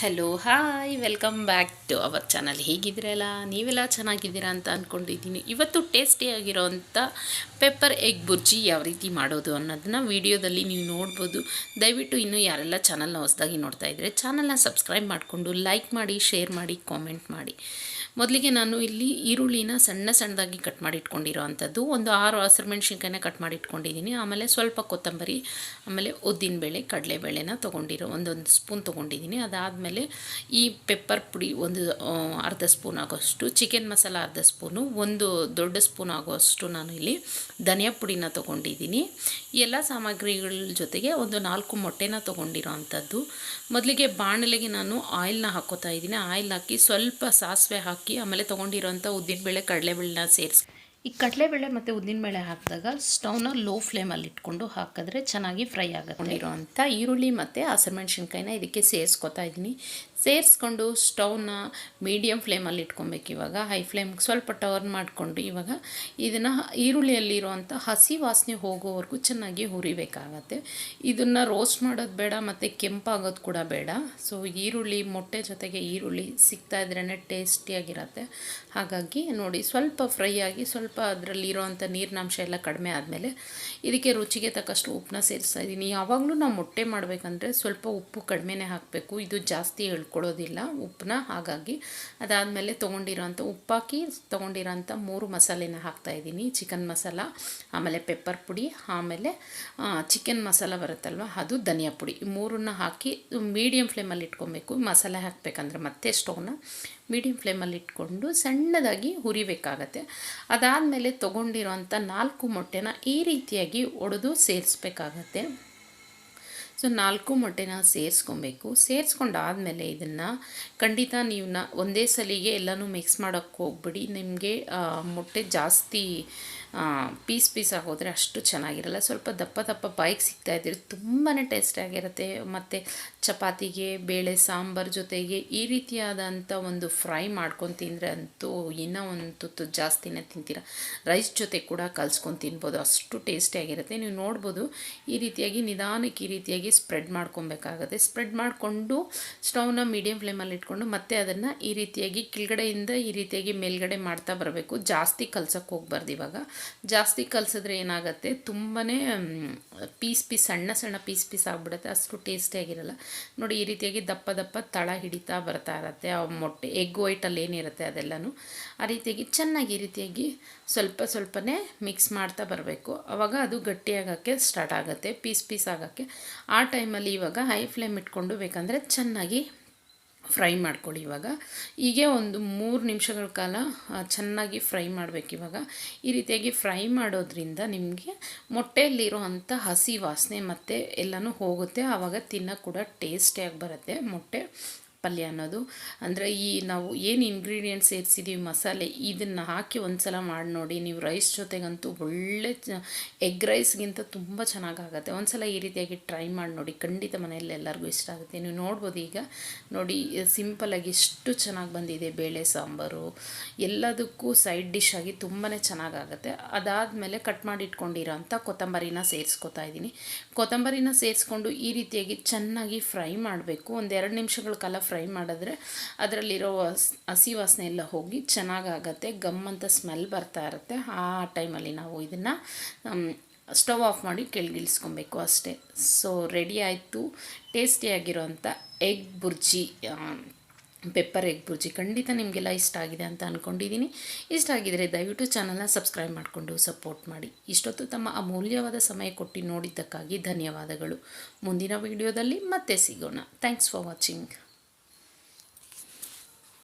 Hello hi welcome back to our channel ಹೇಗಿದ್ದೀರಲ್ಲ ನೀವೆಲ್ಲ ಚೆನ್ನಾಗಿದ್ದೀರಾ ಅಂತ ಅಂದ್ಕೊಂಡಿದ್ದೀನಿ ಇವತ್ತು ಟೇಸ್ಟಿಯಾಗಿರೋವಂಥ ಪೆಪ್ಪರ್ ಎಗ್ ಬುರ್ಜಿ ಯಾವ ರೀತಿ ಮಾಡೋದು ಅನ್ನೋದನ್ನ ವಿಡಿಯೋದಲ್ಲಿ ನೀವು ನೋಡ್ಬೋದು. ದಯವಿಟ್ಟು ಇನ್ನೂ ಯಾರೆಲ್ಲ ಚಾನಲ್ನ ಹೊಸದಾಗಿ ನೋಡ್ತಾ ಇದ್ದರೆ ಚಾನಲ್ನ ಸಬ್ಸ್ಕ್ರೈಬ್ ಮಾಡಿಕೊಂಡು ಲೈಕ್ ಮಾಡಿ ಶೇರ್ ಮಾಡಿ ಕಾಮೆಂಟ್ ಮಾಡಿ. ಮೊದಲಿಗೆ ನಾನು ಇಲ್ಲಿ ಈರುಳ್ಳಿನ ಸಣ್ಣ ಸಣ್ಣದಾಗಿ ಕಟ್ ಮಾಡಿ ಇಟ್ಕೊಂಡಿರೋ ಅಂಥದ್ದು. ಒಂದು ಆರು ಹಸಿರು ಮೆಣಸಿನ್ಕಾಯಿನ ಕಟ್ ಮಾಡಿ ಇಟ್ಕೊಂಡಿದ್ದೀನಿ. ಆಮೇಲೆ ಸ್ವಲ್ಪ ಕೊತ್ತಂಬರಿ, ಆಮೇಲೆ ಉದ್ದಿನಬೇಳೆ, ಕಡಲೆಬೇಳೆನ ತೊಗೊಂಡಿರೋ ಒಂದೊಂದು ಸ್ಪೂನ್ ತೊಗೊಂಡಿದ್ದೀನಿ. ಅದಾದಮೇಲೆ ಈ ಪೆಪ್ಪರ್ ಪುಡಿ ಒಂದು ಅರ್ಧ ಸ್ಪೂನ್ ಆಗೋಷ್ಟು ಚಿಕನ್ ಮಸಾಲ ಅರ್ಧ ಸ್ಪೂನು ಒಂದು ದೊಡ್ಡ ಸ್ಪೂನ್ ಆಗೋಷ್ಟು ನಾನು ಇಲ್ಲಿ ಧನಿಯಾ ಪುಡಿನ ತೊಗೊಂಡಿದ್ದೀನಿ. ಎಲ್ಲ ಸಾಮಗ್ರಿಗಳ ಜೊತೆಗೆ ಒಂದು ನಾಲ್ಕು ಮೊಟ್ಟೆನ ತೊಗೊಂಡಿರೋ ಅಂಥದ್ದು. ಮೊದಲಿಗೆ ಬಾಣಲೆಗೆ ನಾನು ಆಯಿಲ್ನ ಹಾಕೋತಾ ಇದ್ದೀನಿ. ಆಯಿಲ್ ಹಾಕಿ ಸ್ವಲ್ಪ ಸಾಸಿವೆ ಹಾಕಿ ಹಾಕಿ ಆಮೇಲೆ ತೊಗೊಂಡಿರೋಂಥ ಉದ್ದಿನಬೇಳೆ, ಕಡಲೆಬೇಳೆನ ಸೇರಿಸಿ ಈ ಕಡಲೆಬೇಳೆ ಮತ್ತು ಉದ್ದಿನಬೇಳೆ ಹಾಕಿದಾಗ ಸ್ಟವ್ನ ಲೋ ಫ್ಲೇಮಲ್ಲಿ ಇಟ್ಕೊಂಡು ಹಾಕಿದ್ರೆ ಚೆನ್ನಾಗಿ ಫ್ರೈ ಆಗುತ್ತೆ. ಈರುಳ್ಳಿ ಮತ್ತು ಹಸಿಮೆಣ್ಸಿನ್ಕಾಯಿನ ಇದಕ್ಕೆ ಸೇರಿಸ್ಕೊತಾ ಇದ್ದೀನಿ. ಸೇರಿಸ್ಕೊಂಡು ಸ್ಟವ್ನ ಮೀಡಿಯಮ್ ಫ್ಲೇಮಲ್ಲಿ ಇಟ್ಕೊಬೇಕು ಇವಾಗ. ಹೈ ಫ್ಲೇಮ್ಗೆ ಸ್ವಲ್ಪ ಟರ್ನ್ ಮಾಡಿಕೊಂಡು ಇವಾಗ ಇದನ್ನು ಈರುಳ್ಳಿಯಲ್ಲಿರುವಂಥ ಹಸಿ ವಾಸನೆ ಹೋಗೋವರೆಗೂ ಚೆನ್ನಾಗಿ ಹುರಿಬೇಕಾಗತ್ತೆ. ಇದನ್ನು ರೋಸ್ಟ್ ಮಾಡೋದು ಬೇಡ, ಮತ್ತು ಕೆಂಪಾಗೋದು ಕೂಡ ಬೇಡ. ಸೊ ಈರುಳ್ಳಿ, ಮೊಟ್ಟೆ ಜೊತೆಗೆ ಈರುಳ್ಳಿ ಸಿಗ್ತಾ ಇದ್ರೇ ಟೇಸ್ಟಿಯಾಗಿರತ್ತೆ. ಹಾಗಾಗಿ ನೋಡಿ, ಸ್ವಲ್ಪ ಫ್ರೈ ಆಗಿ ಸ್ವಲ್ಪ ಅದರಲ್ಲಿರೋವಂಥ ನೀರಿನಾಂಶ ಎಲ್ಲ ಕಡಿಮೆ ಆದಮೇಲೆ ಇದಕ್ಕೆ ರುಚಿಗೆ ತಕ್ಕಷ್ಟು ಉಪ್ಪನ್ನ ಸೇರಿಸ್ತಾ ಇದ್ದೀನಿ ಯಾವಾಗಲೂ ನಾವು ಮೊಟ್ಟೆ ಮಾಡಬೇಕಂದ್ರೆ ಸ್ವಲ್ಪ ಉಪ್ಪು ಕಡಿಮೆನೇ ಹಾಕಬೇಕು. ಇದು ಜಾಸ್ತಿ ಹೇಳ್ಕೊಡೋದಿಲ್ಲ ಉಪ್ಪನ್ನ. ಹಾಗಾಗಿ ಅದಾದಮೇಲೆ ತೊಗೊಂಡಿರೋಂಥ ಉಪ್ಪಾಕಿ, ತೊಗೊಂಡಿರೋಂಥ ಮೂರು ಮಸಾಲೆನ ಹಾಕ್ತಾಯಿದ್ದೀನಿ ಚಿಕನ್ ಮಸಾಲ, ಆಮೇಲೆ ಪೆಪ್ಪರ್ ಪುಡಿ, ಆಮೇಲೆ ಚಿಕನ್ ಮಸಾಲ ಬರುತ್ತಲ್ವ, ಅದು ಧನಿಯಾ ಪುಡಿ. ಮೂರನ್ನ ಹಾಕಿ ಮೀಡಿಯಮ್ ಫ್ಲೇಮಲ್ಲಿ ಇಟ್ಕೊಬೇಕು. ಮಸಾಲೆ ಹಾಕಬೇಕಂದ್ರೆ ಮತ್ತೆ ಸ್ಟವ್ನ ಮೀಡಿಯಮ್ ಫ್ಲೇಮಲ್ಲಿ ಇಟ್ಕೊಂಡು ಸಣ್ಣದಾಗಿ ಹುರಿಬೇಕಾಗತ್ತೆ. ಅದಾದಮೇಲೆ ತೊಗೊಂಡಿರೋಂಥ ನಾಲ್ಕು ಮೊಟ್ಟೆನ ಈ ರೀತಿಯಾಗಿ ಒಡೆದು ಸೇರಿಸ್ಬೇಕಾಗತ್ತೆ. ಸೊ ನಾಲ್ಕು ಮೊಟ್ಟೆನ ಸೇರಿಸ್ಕೊಬೇಕು. ಸೇರಿಸ್ಕೊಂಡಾದಮೇಲೆ ಇದನ್ನು ಖಂಡಿತ ನೀವು ಒಂದೇ ಸಲಿಗೆ ಎಲ್ಲನೂ ಮಿಕ್ಸ್ ಮಾಡೋಕ್ಕೆ ಹೋಗ್ಬಿಡಿ. ನಿಮಗೆ ಮೊಟ್ಟೆ ಜಾಸ್ತಿ ಪೀಸ್ ಪೀಸ್ ಆಗೋದ್ರೆ ಅಷ್ಟು ಚೆನ್ನಾಗಿರಲ್ಲ. ಸ್ವಲ್ಪ ದಪ್ಪ ದಪ್ಪ ಬಾಯಿಗೆ ಇದ್ದೀರಿ ತುಂಬಾ ಟೇಸ್ಟಿಯಾಗಿರುತ್ತೆ ಮತ್ತು ಚಪಾತಿಗೆ, ಬೇಳೆ, ಸಾಂಬಾರ್ ಜೊತೆಗೆ ಈ ರೀತಿಯಾದಂಥ ಒಂದು ಫ್ರೈ ಮಾಡ್ಕೊಂಡು ತಿಂದರೆ ಅಂತೂ ಇನ್ನೂ ಒಂದು ತುತ್ತು ಜಾಸ್ತಿನೇ ತಿಂತೀರ. ರೈಸ್ ಜೊತೆ ಕೂಡ ಕಲ್ಸ್ಕೊಂಡು ತಿನ್ಬೋದು. ಅಷ್ಟು ಟೇಸ್ಟಿಯಾಗಿರುತ್ತೆ ನೀವು ನೋಡ್ಬೋದು, ಈ ರೀತಿಯಾಗಿ ನಿಧಾನಕ್ಕೆ ಈ ರೀತಿಯಾಗಿ ಸ್ಪ್ರೆಡ್ ಮಾಡ್ಕೊಬೇಕಾಗುತ್ತೆ. ಸ್ಪ್ರೆಡ್ ಮಾಡಿಕೊಂಡು ಸ್ಟವ್ನ ಮೀಡಿಯಂ ಫ್ಲೇಮಲ್ಲಿ ಇಟ್ಕೊಂಡು ಮತ್ತೆ ಅದನ್ನು ಈ ರೀತಿಯಾಗಿ ಕೆಳಗಡೆಯಿಂದ ಈ ರೀತಿಯಾಗಿ ಮೇಲ್ಗಡೆ ಮಾಡ್ತಾ ಬರಬೇಕು. ಜಾಸ್ತಿ ಕಲ್ಸೋಕ್ಕೆ ಹೋಗ್ಬಾರ್ದು ಇವಾಗ. ಜಾಸ್ತಿ ಕಲಸಿದ್ರೆ ಏನಾಗುತ್ತೆ? ತುಂಬಾ ಪೀಸ್ ಪೀಸ್, ಸಣ್ಣ ಸಣ್ಣ ಪೀಸ್ ಪೀಸ್ ಆಗಿಬಿಡುತ್ತೆ. ಅಷ್ಟು ಟೇಸ್ಟಿಯಾಗಿರಲ್ಲ ನೋಡಿ, ಈ ರೀತಿಯಾಗಿ ದಪ್ಪ ದಪ್ಪ ತಳ ಹಿಡಿತಾ ಬರ್ತಾ ಇರತ್ತೆ. ಆ ಮೊಟ್ಟೆ, ಎಗ್ ವೈಟಲ್ಲಿ ಏನಿರುತ್ತೆ ಅದೆಲ್ಲನೂ. ಆ ರೀತಿಯಾಗಿ ಚೆನ್ನಾಗಿ ಈ ರೀತಿಯಾಗಿ ಸ್ವಲ್ಪ ಸ್ವಲ್ಪನೇ ಮಿಕ್ಸ್ ಮಾಡ್ತಾ ಬರಬೇಕು. ಆವಾಗ ಅದು ಗಟ್ಟಿಯಾಗೋಕ್ಕೆ ಸ್ಟಾರ್ಟ್ ಆಗುತ್ತೆ, ಪೀಸ್ ಪೀಸ್ ಆಗೋಕ್ಕೆ. ಆ ಟೈಮಲ್ಲಿ ಇವಾಗ ಹೈ ಫ್ಲೇಮ್ ಇಟ್ಕೊಂಡು ಬೇಕಂದರೆ ಚೆನ್ನಾಗಿ ಫ್ರೈ ಮಾಡ್ಕೊಳ್ಳಿ ಇವಾಗ. ಹೀಗೆ ಒಂದು ಮೂರು ನಿಮಿಷಗಳ ಕಾಲ ಚೆನ್ನಾಗಿ ಫ್ರೈ ಮಾಡಬೇಕು ಇವಾಗ. ಈ ರೀತಿಯಾಗಿ ಫ್ರೈ ಮಾಡೋದ್ರಿಂದ ನಿಮಗೆ ಮೊಟ್ಟೆಯಲ್ಲಿರೋ ಅಂಥ ಹಸಿ ವಾಸನೆ ಮತ್ತು ಎಲ್ಲನೂ ಹೋಗುತ್ತೆ. ಆವಾಗ ತಿನ್ನೋಕೆ ಕೂಡ ಟೇಸ್ಟಿಯಾಗಿ ಬರುತ್ತೆ ಮೊಟ್ಟೆ. ಪಲ್ಯ ಅನ್ನೋದು. ಅಂದರೆ ಈ ನಾವು ಏನು ಇಂಗ್ರೀಡಿಯೆಂಟ್ಸ್ ಸೇರಿಸಿದ್ದೀವಿ ಮಸಾಲೆ, ಇದನ್ನು ಹಾಕಿ ಒಂದು ಸಲ ಮಾಡಿ ನೋಡಿ. ನೀವು ರೈಸ್ ಜೊತೆಗಂತೂ ಒಳ್ಳೆ ಎಗ್ ರೈಸ್ಗಿಂತ ತುಂಬ ಚೆನ್ನಾಗಾಗುತ್ತೆ. ಒಂದು ಸಲ ಈ ರೀತಿಯಾಗಿ ಟ್ರೈ ಮಾಡಿ ನೋಡಿ. ಖಂಡಿತ ಮನೆಯಲ್ಲಿ ಎಲ್ಲರಿಗೂ ಇಷ್ಟ ಆಗುತ್ತೆ. ನೀವು ನೋಡ್ಬೋದು ಈಗ. ನೋಡಿ ಸಿಂಪಲಾಗಿ ಎಷ್ಟು ಚೆನ್ನಾಗಿ ಬಂದಿದೆ ಬೇಳೆ, ಸಾಂಬಾರು. ಎಲ್ಲದಕ್ಕೂ ಸೈಡ್ ಡಿಶ್ ಆಗಿ ತುಂಬಾ ಚೆನ್ನಾಗಾಗುತ್ತೆ. ಅದಾದಮೇಲೆ ಕಟ್ ಮಾಡಿ ಇಟ್ಕೊಂಡಿರೋ ಅಂಥ ಕೊತ್ತಂಬರಿನ ಸೇರಿಸ್ಕೊತಾ ಇದ್ದೀನಿ. ಕೊತ್ತಂಬರಿನ ಸೇರಿಸ್ಕೊಂಡು ಈ ರೀತಿಯಾಗಿ ಚೆನ್ನಾಗಿ ಫ್ರೈ ಮಾಡಬೇಕು. ಒಂದೆರಡು ನಿಮಿಷಗಳ ಕಾಲ ಫ್ರೈ ಮಾಡಿದ್ರೆ ಅದರಲ್ಲಿರೋ ಹಸಿ ವಾಸನೆ ಎಲ್ಲ ಹೋಗಿ ಚೆನ್ನಾಗಾಗತ್ತೆ, ಗಮ್ ಅಂತ ಸ್ಮೆಲ್ ಬರ್ತಾ ಇರುತ್ತೆ. ಆ ಟೈಮಲ್ಲಿ ನಾವು ಇದನ್ನು ಸ್ಟವ್ ಆಫ್ ಮಾಡಿ ಕೆಳಗಿಳಿಸ್ಕೊಬೇಕು ಅಷ್ಟೇ. ಸೊ ರೆಡಿ ಆಯಿತು. ಟೇಸ್ಟಿಯಾಗಿರೋಂಥ egg bhurji pepper egg bhurji ಖಂಡಿತ ನಿಮಗೆಲ್ಲ ಇಷ್ಟ ಆಗಿದೆ ಅಂತ ಅಂದ್ಕೊಂಡಿದ್ದೀನಿ ಇಷ್ಟ ಆಗಿದರೆ ದಯವಿಟ್ಟು ಚಾನಲ್ನ ಸಬ್ಸ್ಕ್ರೈಬ್ ಮಾಡಿಕೊಂಡು ಸಪೋರ್ಟ್ ಮಾಡಿ. ಇಷ್ಟೊತ್ತು ತಮ್ಮ ಅಮೂಲ್ಯವಾದ ಸಮಯ ಕೊಟ್ಟು ನೋಡಿದ್ದಕ್ಕಾಗಿ ಧನ್ಯವಾದಗಳು. ಮುಂದಿನ ವಿಡಿಯೋದಲ್ಲಿ ಮತ್ತೆ ಸಿಗೋಣ. Thanks for watching